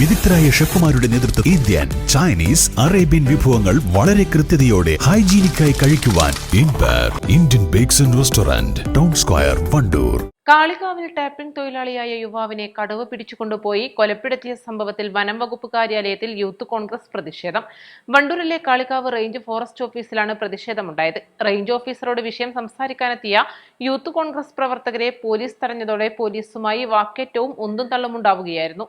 വിദഗ്ധരായ ഷെഫുമാരുടെ നേതൃത്വം ഇന്ത്യൻ ചൈനീസ് അറേബ്യൻ വിഭവങ്ങൾ വളരെ കൃത്യതയോടെ ഹൈജീനിക്കായി കഴിക്കുവാൻ Indian bakes and restaurant town square Wandoor. കാളികാവിൽ tapping തൊഴിലാളിയായ യുവാവിനെ കടുവ പിടിച്ചുകൊണ്ടുപോയി കൊലപ്പെടുത്തിയ സംഭവത്തിൽ വനം വകുപ്പ് കാര്യാലയത്തിൽ യൂത്ത് കോൺഗ്രസ് പ്രതിഷേധം. വണ്ടൂരിലെ കാളികാവ് റേഞ്ച് ഫോറസ്റ്റ് ഓഫീസിലാണ് പ്രതിഷേധമുണ്ടായത്. റേഞ്ച് ഓഫീസറോട് വിഷയം സംസാരിക്കാനെത്തിയ യൂത്ത് കോൺഗ്രസ് പ്രവർത്തകരെ പോലീസ് തടഞ്ഞതോടെ പോലീസുമായി വാക്കേറ്റവും ഉന്തും തള്ളുമുണ്ടാവുകയായിരുന്നു.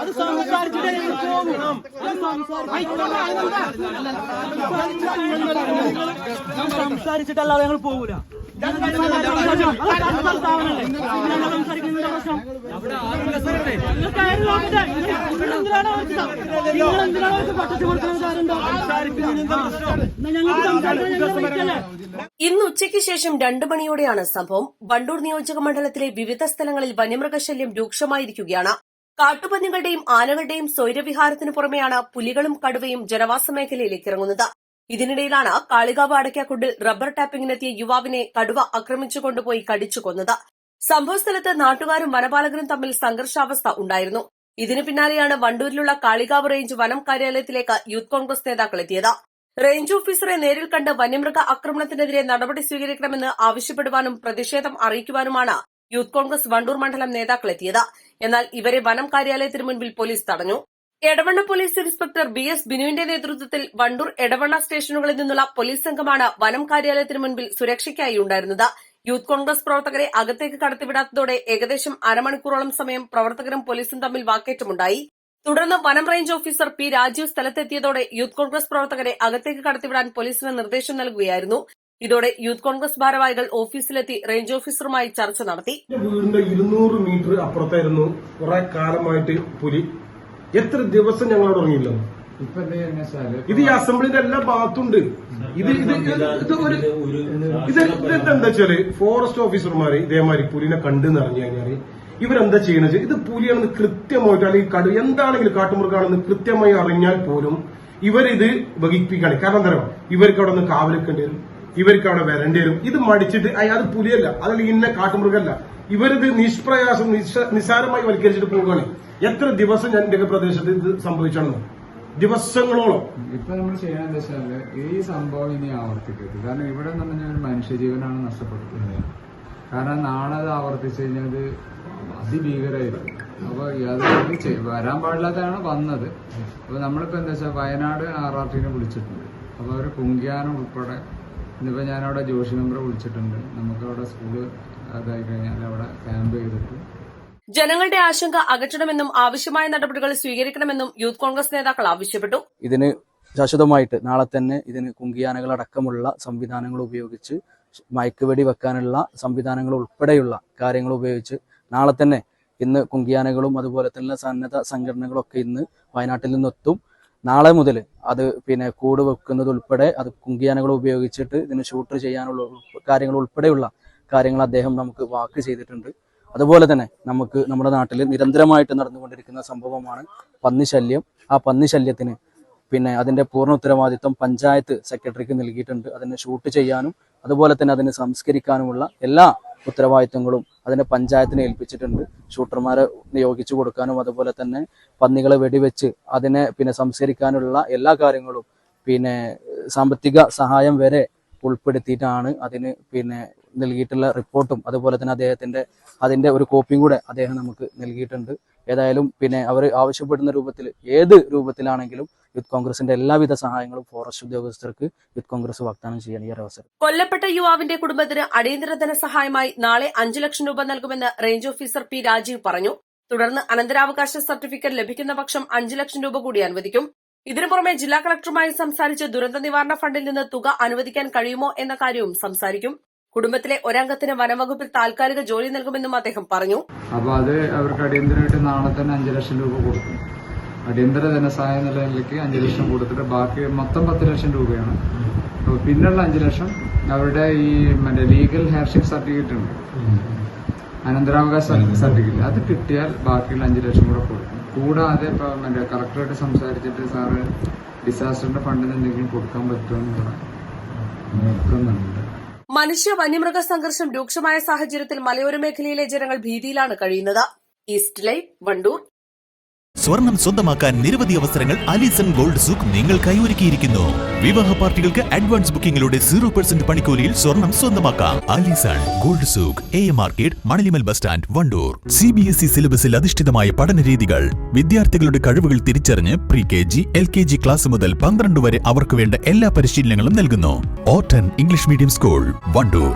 അത് സംസാരിച്ചിട്ട് സംസാരിച്ചിട്ടല്ലാതെ ഞങ്ങൾ പോകൂല. ഇന്ന് ഉച്ചയ്ക്ക് ശേഷം രണ്ടു മണിയോടെയാണ് സംഭവം. വണ്ടൂർ നിയോജക മണ്ഡലത്തിലെ വിവിധ സ്ഥലങ്ങളിൽ വന്യമൃഗശല്യം രൂക്ഷമായിരിക്കുകയാണ്. കാട്ടുപന്നികളുടെയും ആനകളുടെയും സ്വൈരവിഹാരത്തിനു പുറമെയാണ് പുലികളും കടുവയും ജനവാസ മേഖലയിലേക്ക് ഇറങ്ങുന്നത്. ഇതിനിടയിലാണ് കാളികാവ് അടയ്ക്കാക്കുണ്ടിൽ റബ്ബർ ടാപ്പിംഗിനെത്തിയ യുവാവിനെ കടുവ ആക്രമിച്ചു കൊണ്ടുപോയി കടിച്ചു കൊന്നത്. സംഭവസ്ഥലത്ത് നാട്ടുകാരും വനപാലകരും തമ്മിൽ സംഘർഷാവസ്ഥ ഉണ്ടായിരുന്നു. ഇതിനു പിന്നാലെയാണ് വണ്ടൂരിലുള്ള കാളികാവ് റേഞ്ച് വനം കാര്യാലയത്തിലേക്ക് യൂത്ത് കോൺഗ്രസ് നേതാക്കൾ എത്തിയത്. റേഞ്ച് ഓഫീസറെ നേരിൽ കണ്ട് വന്യമൃഗ ആക്രമണത്തിനെതിരെ നടപടി സ്വീകരിക്കണമെന്ന് ആവശ്യപ്പെടുവാനും പ്രതിഷേധം അറിയിക്കുവാനുമാണ് യൂത്ത് കോൺഗ്രസ് വണ്ടൂർ മണ്ഡലം നേതാക്കൾ എത്തിയത്. എന്നാൽ ഇവരെ വനം കാര്യാലയത്തിന് മുൻപിൽ പോലീസ് തടഞ്ഞു. Edavanna police inspector B S ബിനുവിന്റെ നേതൃത്വത്തിൽ വണ്ടൂർ എടവണ്ണ സ്റ്റേഷനുകളിൽ നിന്നുള്ള പോലീസ് സംഘമാണ് വനം കാര്യാലയത്തിന് മുൻപിൽ സുരക്ഷയ്ക്കായി ഉണ്ടായിരുന്നത്. യൂത്ത് കോൺഗ്രസ് പ്രവർത്തകരെ അകത്തേക്ക് കടത്തിവിടാത്തതോടെ ഏകദേശം അരമണിക്കൂറോളം സമയം പ്രവർത്തകരും പോലീസും തമ്മിൽ വാക്കേറ്റമുണ്ടായി. തുടർന്ന് വനം റേഞ്ച് ഓഫീസർ പി രാജീവ് സ്ഥലത്തെത്തിയതോടെ യൂത്ത് കോൺഗ്രസ് പ്രവർത്തകരെ അകത്തേക്ക് കടത്തിവിടാൻ പോലീസിന് നിർദ്ദേശം നൽകുകയായിരുന്നു. ഇതോടെ യൂത്ത് കോൺഗ്രസ് ഭാരവാഹികൾ ഓഫീസിലെത്തി റേഞ്ച് ഓഫീസറുമായി ചർച്ച നടത്തി. വീടിന്റെ ഇരുന്നൂറ് മീറ്റർ അപ്പുറത്തായിരുന്നു കുറെ കാലമായിട്ട് പുലി എത്ര ദിവസം ഞങ്ങൾ അവിടെ ഉറങ്ങിയില്ല ഇത് ഈ അസംബ്ലിന്റെ എല്ലാ ഭാഗത്തുണ്ട്. ഇത് ഇത് ഇത് ഇത് ഒരു ഇത് എന്താ വെച്ചാൽ ഫോറസ്റ്റ് ഓഫീസർമാര് ഇതേമാതിരി പുലിനെ കണ്ടെന്ന് അറിഞ്ഞു കഴിഞ്ഞാൽ ഇവരെന്താ ചെയ്യണത്? ഇത് പുലിയാണെന്ന് കൃത്യമായിട്ട് അല്ലെങ്കിൽ കടു എന്താണെങ്കിലും കാട്ടുമൃഗാണെന്ന് കൃത്യമായി അറിഞ്ഞാൽ പോലും ഇവരിത് വഹിപ്പിക്കുകയാണ്. കാരണം എന്താ പറയുക ഇവർക്ക് അവിടെ നിന്ന് കാവലിക്കേണ്ടി വരും ഇവർക്ക് അവിടെ വരേണ്ടി വരും ഇത് മടിച്ചിട്ട് അയാൾ അത് പുലിയല്ല. അതല്ല ഇന്ന കാട്ടുമൃഗമല്ല ഇവരിത് നിഷ്പ്രയാസം നിസ്സാരമായി വൽക്കരിച്ചിട്ട് പോവുകയാണ്. എത്ര ദിവസം ഞാൻ എന്റെ പ്രദേശത്ത് ഇത് സംഭവിച്ചാണെന്ന് ദിവസങ്ങളോളം. ഇപ്പൊ നമ്മൾ ചെയ്യാൻ വെച്ചാൽ ഈ സംഭവം ഇനി ആവർത്തിക്കരുത്. കാരണം ഇവിടെ എന്ന് പറഞ്ഞാൽ ഒരു മനുഷ്യജീവനാണ് നഷ്ടപ്പെടുത്തുന്നത് കാരണം നാളെ അത് ആവർത്തിച്ചു കഴിഞ്ഞാൽ അത് അപ്പൊ അത് വരാൻ പാടില്ലാത്തതാണ് വന്നത്. അപ്പൊ നമ്മളിപ്പോ എന്താ വെച്ചാൽ വയനാട് ആർ ആർ ടിനെ വിളിച്ചിട്ടുണ്ട്. അപ്പൊ അവർ കുങ്കിയാനം ഉൾപ്പെടെ ഇന്നിപ്പോ ഞാനവിടെ ജോഷി മെമ്പറെ വിളിച്ചിട്ടുണ്ട്. നമുക്കവിടെ സ്കൂൾ അതായി കഴിഞ്ഞാൽ അവിടെ ക്യാമ്പ് ചെയ്തിട്ട്. ജനങ്ങളുടെ ആശങ്ക അകറ്റണമെന്നും ആവശ്യമായ നടപടികൾ സ്വീകരിക്കണമെന്നും യൂത്ത് കോൺഗ്രസ് നേതാക്കൾ ആവശ്യപ്പെട്ടു. ഇതിന് ശാശ്വതമായിട്ട് നാളെ തന്നെ ഇതിന് കുങ്കിയാനകളടക്കമുള്ള സംവിധാനങ്ങൾ ഉപയോഗിച്ച് മയക്കുവെടി വെക്കാനുള്ള സംവിധാനങ്ങൾ ഉൾപ്പെടെയുള്ള കാര്യങ്ങൾ ഉപയോഗിച്ച് നാളെ തന്നെ ഇന്ന് കുങ്കിയാനകളും അതുപോലെ തന്നെ സന്നദ്ധ സംഘടനകളൊക്കെ ഇന്ന് വയനാട്ടിൽ നിന്നെത്തും. നാളെ മുതൽ അത് പിന്നെ കൂട് വെക്കുന്നത് ഉൾപ്പെടെ അത് കുങ്കിയാനകൾ ഉപയോഗിച്ചിട്ട് ഇതിന് ഷൂട്ട് ചെയ്യാനുള്ള കാര്യങ്ങൾ ഉൾപ്പെടെയുള്ള കാര്യങ്ങൾ അദ്ദേഹം നമുക്ക് വാക്ക് ചെയ്തിട്ടുണ്ട്. അതുപോലെ തന്നെ നമുക്ക് നമ്മുടെ നാട്ടിൽ നിരന്തരമായിട്ട് നടന്നുകൊണ്ടിരിക്കുന്ന സംഭവമാണ് പന്നി ശല്യം ആ പന്നി ശല്യത്തിന് പിന്നെ അതിന്റെ പൂർണ ഉത്തരവാദിത്വം പഞ്ചായത്ത് സെക്രട്ടറിക്ക് നൽകിയിട്ടുണ്ട്. അതിനെ ഷൂട്ട് ചെയ്യാനും അതുപോലെ തന്നെ അതിനെ സംസ്കരിക്കാനുമുള്ള എല്ലാ ഉത്തരവാദിത്വങ്ങളും അതിനെ പഞ്ചായത്തിനെ ഏൽപ്പിച്ചിട്ടുണ്ട്. ഷൂട്ടർമാരെ നിയോഗിച്ചു കൊടുക്കാനും അതുപോലെ തന്നെ പന്നികളെ വെടിവെച്ച് അതിനെ പിന്നെ സംസ്കരിക്കാനുള്ള എല്ലാ കാര്യങ്ങളും പിന്നെ സാമ്പത്തിക സഹായം വരെ ഉൾപ്പെടുത്തിയിട്ടാണ് അതിന് പിന്നെ നൽകിയിട്ടുള്ള റിപ്പോർട്ടും. അതുപോലെ തന്നെ അദ്ദേഹത്തിന്റെ അതിന്റെ ഒരു കോപ്പിയും കൂടെ അദ്ദേഹം നമുക്ക് നൽകിയിട്ടുണ്ട്. ഏതായാലും പിന്നെ അവർ ആവശ്യപ്പെടുന്ന രൂപത്തിൽ ഏത് രൂപത്തിലാണെങ്കിലും യൂത്ത് കോൺഗ്രസിന്റെ എല്ലാവിധ സഹായങ്ങളും ഫോറസ്റ്റ് ഉദ്യോഗസ്ഥർക്ക് യൂത്ത് കോൺഗ്രസ് വാഗ്ദാനം ചെയ്യാൻ ഈ ഒരു അവസരം. കൊല്ലപ്പെട്ട യുവാവിന്റെ കുടുംബത്തിന് അടിയന്തര ധനസഹായമായി നാളെ അഞ്ചു ലക്ഷം രൂപ നൽകുമെന്ന് റേഞ്ച് ഓഫീസർ പി രാജീവ് പറഞ്ഞു. തുടർന്ന് അനന്തരാവകാശ സർട്ടിഫിക്കറ്റ് ലഭിക്കുന്ന പക്ഷം അഞ്ചു ലക്ഷം രൂപ കൂടി അനുവദിക്കും. ഇതിനു പുറമെ ജില്ലാ കളക്ടറുമായി സംസാരിച്ച് ദുരന്ത നിവാരണ ഫണ്ടിൽ നിന്ന് തുക അനുവദിക്കാൻ കഴിയുമോ എന്ന കാര്യവും സംസാരിക്കും. കുടുംബത്തിലെ ഒരംഗത്തിന് വനംവകുപ്പിൽ താൽക്കാലിക ജോലി നൽകുമെന്നും അദ്ദേഹം പറഞ്ഞു. അപ്പൊ അത് അവർക്ക് അടിയന്തരമായിട്ട് നാളെ തന്നെ അഞ്ചു ലക്ഷം രൂപ കൊടുക്കും. അടിയന്തര ധനസഹായം എന്നുള്ള നിലയ്ക്ക് അഞ്ച് ലക്ഷം കൊടുത്തിട്ട് ബാക്കി മൊത്തം പത്ത് ലക്ഷം രൂപയാണ്. അപ്പോൾ പിന്നുള്ള അഞ്ച് ലക്ഷം അവരുടെ ഈ മറ്റേ ലീഗൽ ഹെയർഷിപ്പ് സർട്ടിഫിക്കറ്റ് ഉണ്ട്. അനന്തരാവകാശ സർട്ടിഫിക്കറ്റ് അത്. കിട്ടിയാൽ ബാക്കിയുള്ള അഞ്ച് ലക്ഷം കൂടെ കൊടുക്കും. കൂടാതെ ഇപ്പോൾ മറ്റേ കളക്ടറായിട്ട് സംസാരിച്ചിട്ട് സാറ് ഡിസാസ്റ്ററിന്റെ ഫണ്ടിന് എന്തെങ്കിലും കൊടുക്കാൻ പറ്റുമെന്ന് നോക്കുന്നുണ്ട്. മനുഷ്യ വന്യമൃഗ സംഘർഷം രൂക്ഷമായ സാഹചര്യത്തിൽ മലയോര മേഖലയിലെ ജനങ്ങൾ ഭീതിയിലാണ് കഴിയുന്നത്. ഈസ്റ്റ് ലൈറ്റ് വണ്ടൂർ സ്വർണം സ്വന്തമാക്കാൻ നിരവധി അവസരങ്ങൾ അലിസൺ ഗോൾഡ് സൂക്ക് നിങ്ങൾക്കായി ഒരുക്കിയിരിക്കുന്നു വിവാഹ പാർട്ടികൾക്ക് അഡ്വാൻസ് ബുക്കിംഗിലൂടെ സീറോ പെർസെന്റ് പണിക്കൂലിയിൽ സ്വർണം സ്വന്തമാക്കാം. Alison gold souk a market Manalimal bus stand Wandoor. C B S E സിലബസിൽ അധിഷ്ഠിതമായ പഠന രീതികൾ. വിദ്യാർത്ഥികളുടെ കഴിവുകൾ തിരിച്ചറിഞ്ഞ് pre K G L K G class മുതൽ പന്ത്രണ്ട് വരെ അവർക്ക് വേണ്ട എല്ലാ പരിശീലനങ്ങളും നൽകുന്നു. ഓട്ടൻ ഇംഗ്ലീഷ് മീഡിയം സ്കൂൾ വണ്ടൂർ.